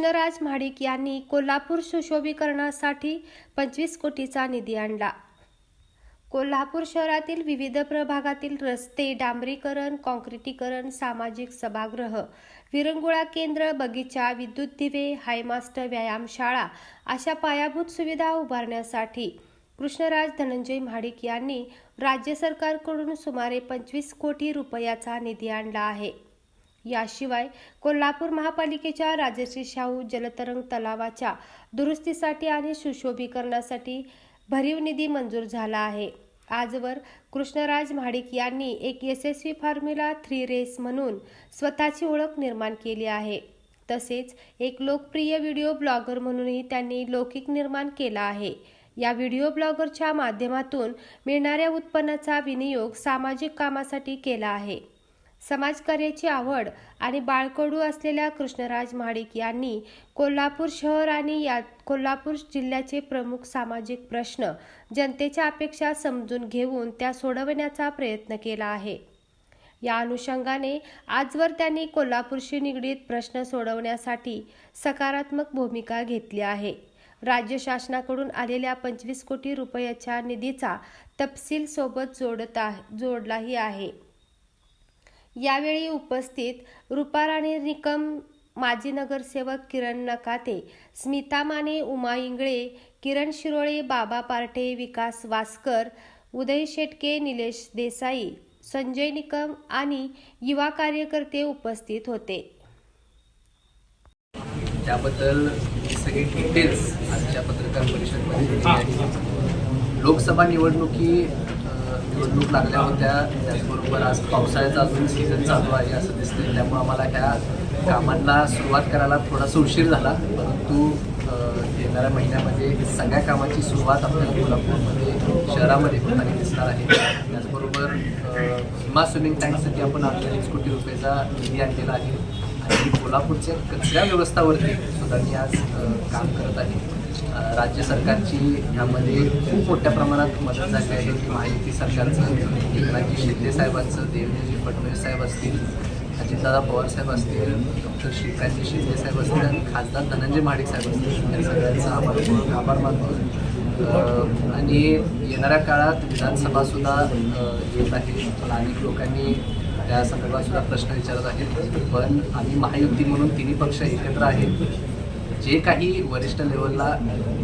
कृष्णराज महाडिक यांनी कोल्हापूर सुशोभीकरणासाठी पंचवीस कोटीचा निधी आणला. कोल्हापूर शहरातील विविध प्रभागातील रस्ते डांबरीकरण काँक्रिटीकरण सामाजिक सभागृह विरंगुळा केंद्र बगीचा विद्युत दिवे हायमास्टर व्यायामशाळा अशा पायाभूत सुविधा उभारण्यासाठी कृष्णराज धनंजय महाडिक यांनी राज्य सरकारकडून सुमारे पंचवीस कोटी रुपयाचा निधी आणला आहे. याशिवाय कोल्हापूर महापालिकेच्या राजश्री शाहू जलतरंग तलावाच्या दुरुस्तीसाठी आणि सुशोभीकरणासाठी भरीव निधी मंजूर झाला आहे. आजवर कृष्णराज महाडिक यांनी एक यशस्वी फॉर्म्युला थ्री रेस म्हणून स्वतःची ओळख निर्माण केली आहे. तसेच एक लोकप्रिय व्हिडिओ ब्लॉगर म्हणूनही त्यांनी लौकिक निर्माण केला आहे. या व्हिडिओ ब्लॉगरच्या माध्यमातून मिळणाऱ्या उत्पन्नाचा विनियोग सामाजिक कामासाठी केला आहे. समाजकार्याची आवड आणि बाळकडू असलेल्या कृष्णराज महाडिक यांनी कोल्हापूर शहर आणि या कोल्हापूर जिल्ह्याचे प्रमुख सामाजिक प्रश्न जनतेच्या अपेक्षा समजून घेऊन त्या सोडवण्याचा प्रयत्न केला आहे. या अनुषंगाने आजवर त्यांनी कोल्हापूरशी निगडीत प्रश्न सोडवण्यासाठी सकारात्मक भूमिका घेतली आहे. राज्य शासनाकडून आलेल्या पंचवीस कोटी रुपयाच्या निधीचा तपशील सोबत जोडता जोडलाही आहे. यावेळी उपस्थित रुपाराणी निकम माजी नगरसेवक किरण नकाते स्मिता माने उमा इंगळे किरण शिरोळे बाबा पार्टे विकास वासकर उदय शेटके निलेश देसाई संजय निकम आणि युवा कार्यकर्ते उपस्थित होते. त्याबद्दल सगळे डिटेल्स आजच्या पत्रकार परिषदेमध्ये लोकसभा निवडणुकी निवडणूक लागल्या होत्या. त्याचबरोबर आज पावसाळ्याचा अजून सीझन चालू आहे असं दिसतंय. त्यामुळं आम्हाला ह्या कामांना सुरुवात करायला थोडासा उशीर झाला. परंतु येणाऱ्या महिन्यामध्ये सगळ्या कामाची सुरुवात आपल्याला कोल्हापूरमध्ये शहरामध्ये होताना दिसणार आहे. त्याचबरोबर अ, भीमा स्विमिंग टँकसाठी आपण अडीच कोटी रुपयाचा निधी आणलेला आहे. आणि कोल्हापूरच्या कचऱ्या व्यवस्थावरती सुद्धा मी आज काम करत आहे. राज्य सरकारची ह्यामध्ये खूप मोठ्या प्रमाणात मदत झाली आहे. की महायुती सरकारचं एकनाथजी शिंदे साहेबांचं देवेंद्रजी फडणवीस साहेब असतील अजितदादा पवार साहेब असतील डॉक्टर श्रीकांतजी शिंदे साहेब असतील आणि खासदार धनंजय महाडिक साहेब असतील. या सगळ्यांचा आभार आभार मानतो. आणि येणाऱ्या काळात विधानसभासुद्धा येत आहे. पण अनेक लोकांनी त्या संदर्भात सुद्धा प्रश्न विचारत आहेत. पण आम्ही महायुती म्हणून तिन्ही पक्ष एकत्र आहेत. जे काही वरिष्ठ लेवलला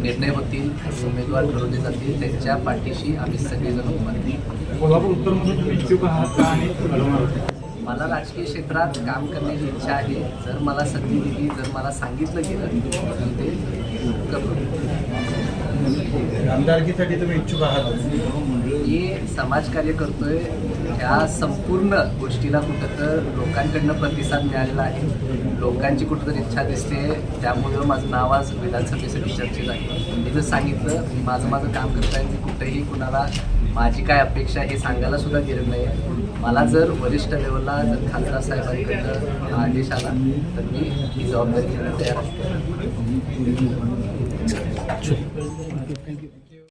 निर्णय होतील उमेदवार ठरवले जातील त्यांच्या पाठीशी आम्ही सगळेजण उभा आहोत. कोल्हापूर उत्तरमध्ये तुम्ही इच्छुक आहात का आणि लढवणार मला राजकीय क्षेत्रात काम करण्याची इच्छा आहे. जर मला संधी दिली जर मला सांगितलं गेलं तर ते करू आमदारकीसाठी तुम्ही इच्छुक आहात? मी समाजकार्य करतोय ह्या संपूर्ण गोष्टीला कुठं तर लोकांकडनं प्रतिसाद मिळालेला आहे. लोकांची कुठंतरी इच्छा दिसते त्यामुळं माझं नाव आज विधानसभेसाठी चर्चेत आहे. मी जर सांगितलं मी माझं माझं काम करताय मी कुठेही कुणाला माझी काय अपेक्षा हे सांगायला सुद्धा गेलं नाही. मला जर वरिष्ठ लेवलला जर खासदार साहेबांकडनं आदेश आला तर मी ही जबाबदारी घेणं तयार असते थँक्यू